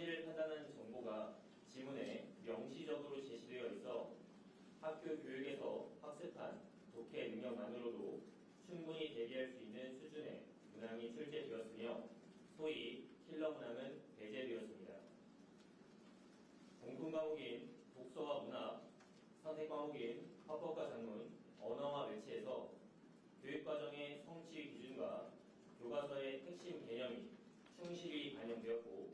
선지를 판단하는 정보가 지문에 명시적으로 제시되어 있어 학교 교육에서 학습한 독해 능력만으로도 충분히 대비할 수 있는 수준의 문항이 출제되었으며 소위 킬러 문항은 배제되었습니다. 공통 과목인 독서와 문학, 선택 과목인 화법과 작문, 언어와 매체에서 교육과정의 성취 기준과 교과서의 핵심 개념이 충실히 반영되었고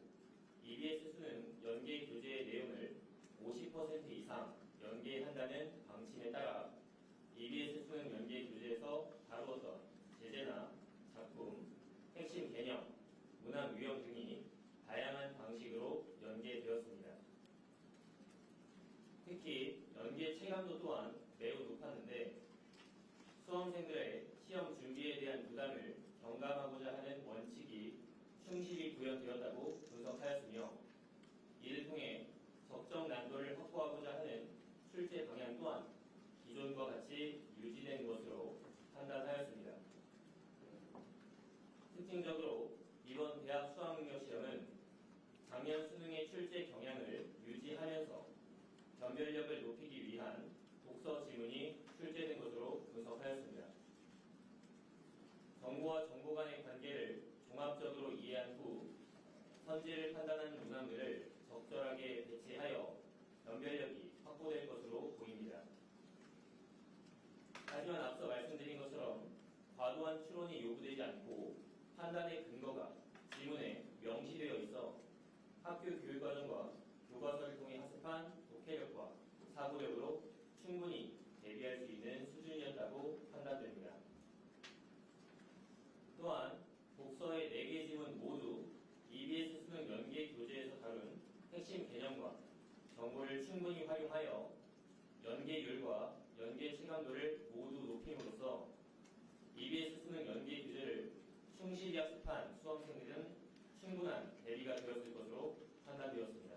EBS 수능 연계 교재의 내용을 50% 이상 연계한다는 방침에 따라 EBS 수능 연계 교재에서 다루었던 제재나 작품, 핵심 개념, 문학 유형 등이 다양한 방식으로 연계되었습니다. 특히 연계 체감도 또한 매우 높았는데 수험생들의 시험 준비에 대한 부담을 경감하고자 하는 원칙이 충실히 구현되었다고 분석하였으며 이를 통해 적정 난도를 확보하고자 하는 출제 방향 또한 기존과 같이 유지된 것으로 판단하였습니다. 특징적으로 이번 대학 수학능력 시험은 작년 수능의 출제 경향을 유지하면서 변별력을 높이기 위한 독서 지문이 출제된 것으로 분석하였습니다. 정보와 정보 간의 관계를 종합적으로 이해한 후 선지를 판단하는 문항들을 적절하게 배치하여 변별력이 확보될 것으로 보입니다. 하지만 앞서 말씀드린 것처럼 과도한 추론이 요구되지 않고 판단의 근거가 지문에 명시되어 있어 학교 교육과정과 교과서를 통해 학습한 독해력과 사고력으로 충분히 대비할 수 있는 수준이었다고 판단됩니다. 또한 독서의 4개 지문 모두 EBS 수능 연계 교재에서 다룬 핵심 개념과 정보를 충분히 활용하여 연계율과 연계 체감도를 모두 높임으로써 EBS 수능 연계 교재를 충실히 학습한 수험생들은 충분한 대비가 되었을 것으로 판단되었습니다.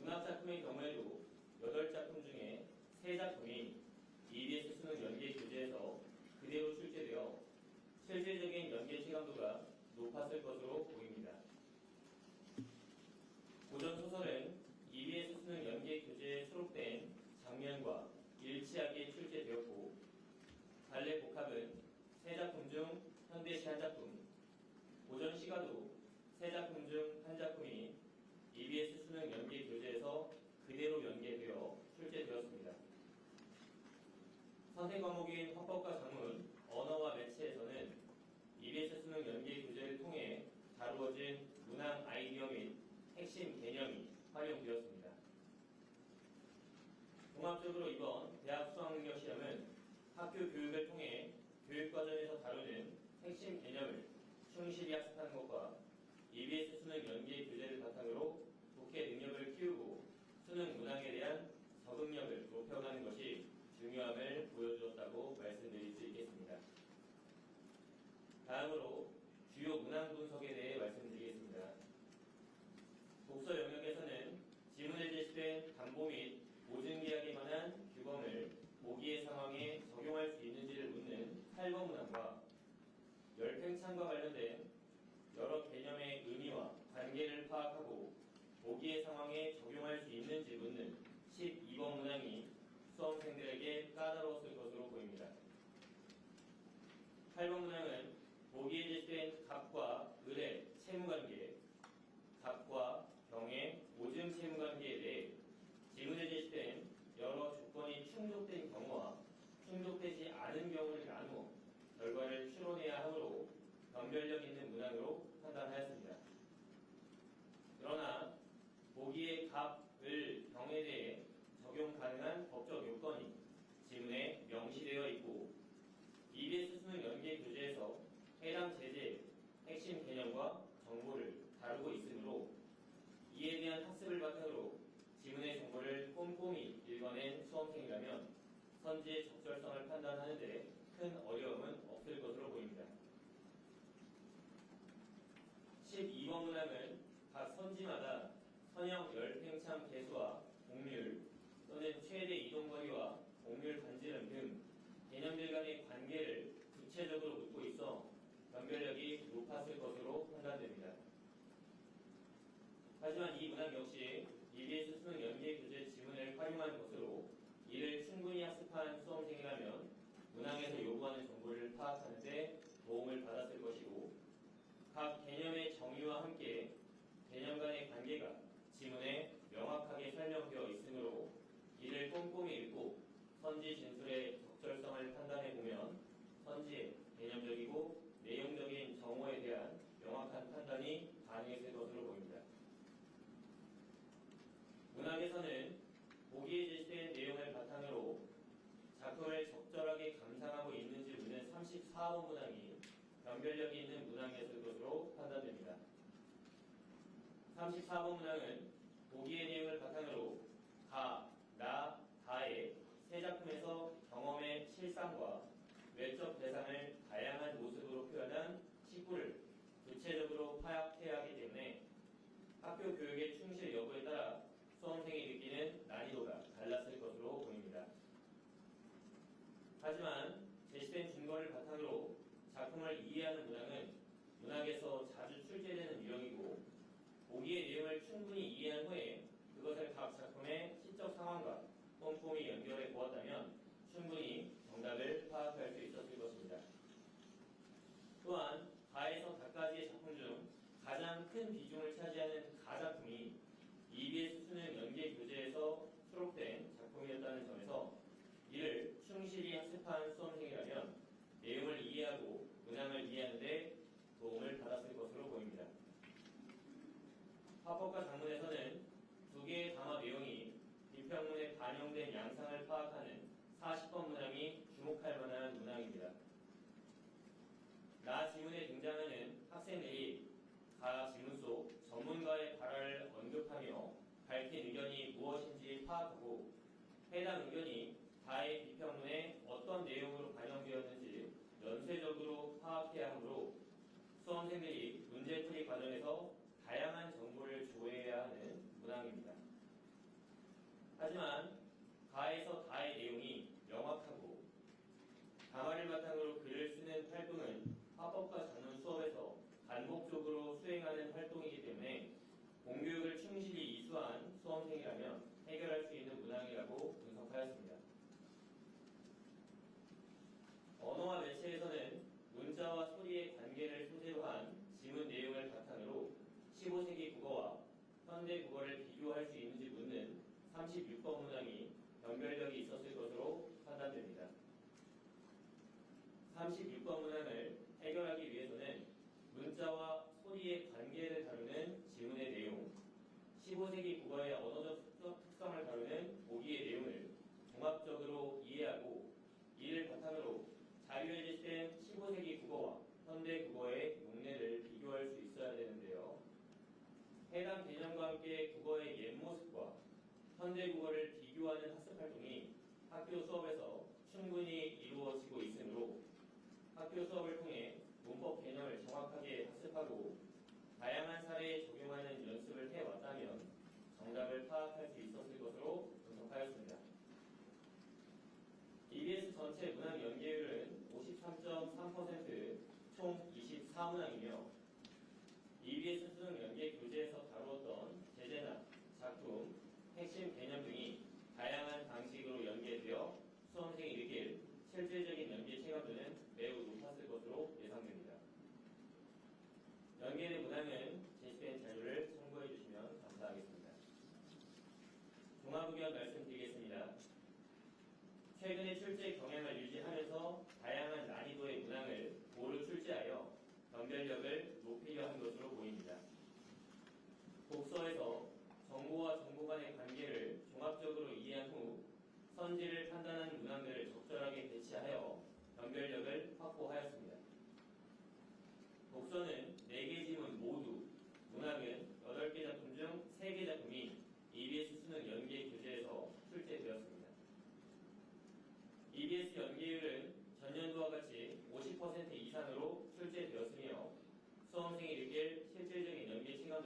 문학작품의 경우에도 8작품 중에 3작품이 EBS 수능 연계 교재에서 그대로 출제되어 실질적인 연계 체감도가 높았을 것으로 보입니다. 고전 소설은 EBS 수능 연계 교재에 수록된 장면과 일치하게 출제되었고 발레 복합은 세 작품 중 현대시 한 작품, 고전 시가도 세 작품 중 한 작품이 EBS 수능 연계 교재에서 그대로 연계되어 출제되었습니다. 선택 과목인 화법과 작문, 언어와 매체에서는 EBS 수능 연계 교재를 통해 다루어진 문항 아이디어 및 핵심 개념이 활용되었습니다. 종합적으로 이번 대학 수학능력 시험은 학교 교육을 통해 교육과정에서 다루는 핵심 개념을 충실히 학습하는 것과 EBS 수능 연계 교재를 바탕으로 독해 능력을 키우고 수능 문항에 대한 적응력을 높여가는 것이 중요함을 보여주었다고 말씀드릴 수 있겠습니다. 다음으로 주요 문항 분석에 대해 말씀드리겠습니다. 대한 의견이 다의 비평문에 어떤 내용으로 반영되었는지 연쇄적으로 파악해야 하므로 수험생들이 문제풀이 과정에서 다양한 정보를 조회해야 하는 문항입니다. 하지만 비교할 수 있는지 묻는 36번 문항이 변별력이 있었을 것으로 판단됩니다. 36번 문항을 해결하기 위해서는 문자와 소리의 관계를 다루는 지문의 내용, 15세기 국어의 언어적 특성을 다루는 보기의 내용을 종합적으로 이해하고 이를 바탕으로 자료의 시스템 15세기 국어와 현대 국어의 용례를 비교할 수 있어야 되는데요. 해당 개념과 함께 현대국어를 비교하는 학습 활동이 학교 수업에서 충분히 이루어지고 있으므로 학교 수업을 통해 문법 개념을 정확하게 학습하고 다양한 사례에 적용하는 연습을 해왔다면 정답을 파악할 수 있었을 것으로 분석하였습니다. EBS 전체 문항 연계율은 53.3%총 24문항이며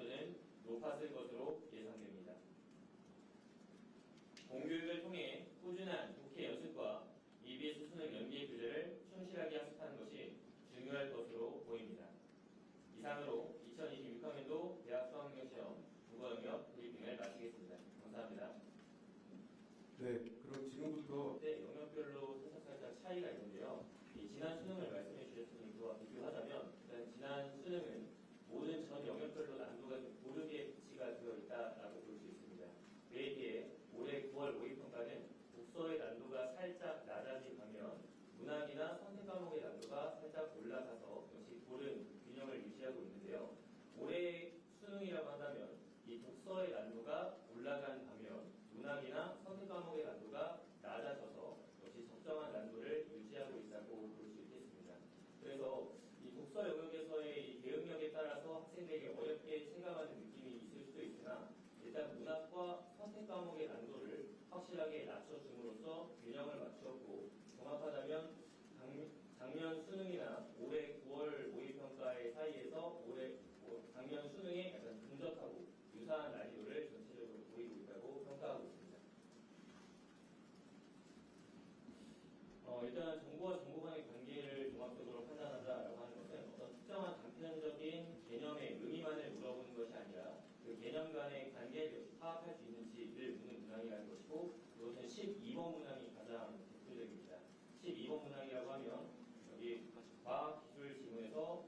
수준은 높았을 것으로 예상됩니다. 공교육을 통해 꾸준한 국회 연습과 EBS 수능 연계 교재를 충실하게 학습하는 것이 중요할 것으로 보입니다. 이상으로 12번 문항이 가장 대표적입니다. 12번 문항이라고 하면 여기 과학기술 지문에서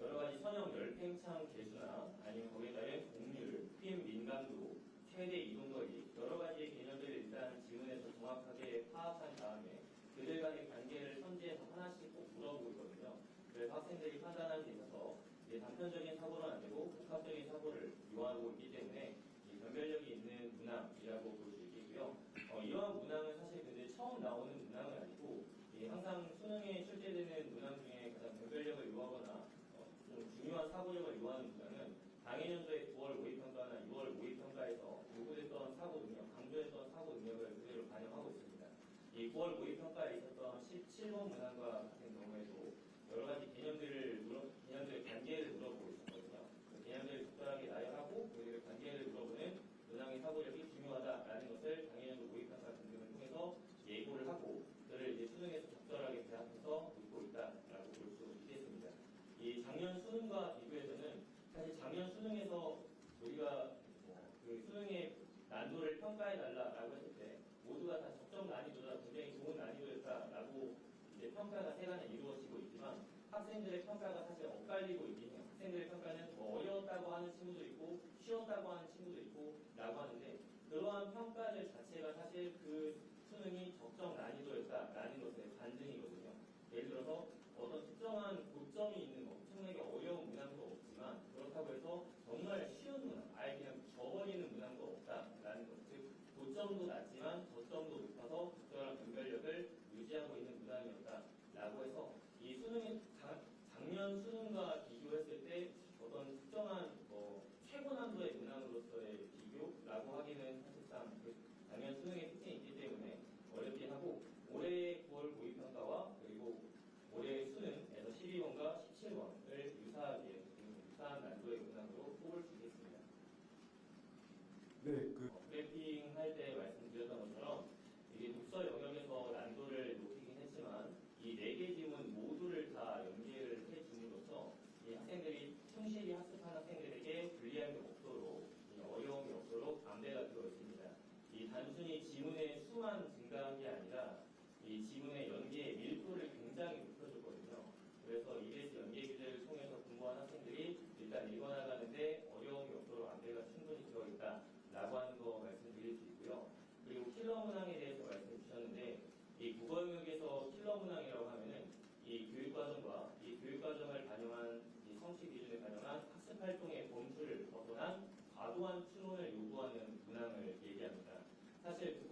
여러 가지 선형 열팽창 개수나 아니면 거기에 따른 공률, PM 민감도, 최대 이동거리 여러 가지의 개념들을 일단 지문에서 정확하게 파악한 다음에 그들 간의 관계를 현지에서 하나씩 꼭 물어보고 있거든요. 그래서 학생들이 판단하는 데 있어서 이제 단편적인 사고는 안 되고 복합적인 사고를 요하고 있기 때문에 변별력이 있는 문항이라고 친구들의 평가가 사실 엇갈리고 있긴 해요. 학생들의 평가는 더 어려웠다고 하는 친구도 있고 쉬웠다고 하는 친구도 있고 라고 하는데 그러한 평가들 자체가 사실 그 수능이 적정 난이도였다라는 것의 반증이거든요. 예를 들어서 어떤 특정한 고점이 있는 거, 엄청나게 어려운 거, あ、そう。 활동의 범주를 벗어난 과도한 추론을 요구하는 문항을 얘기합니다. 사실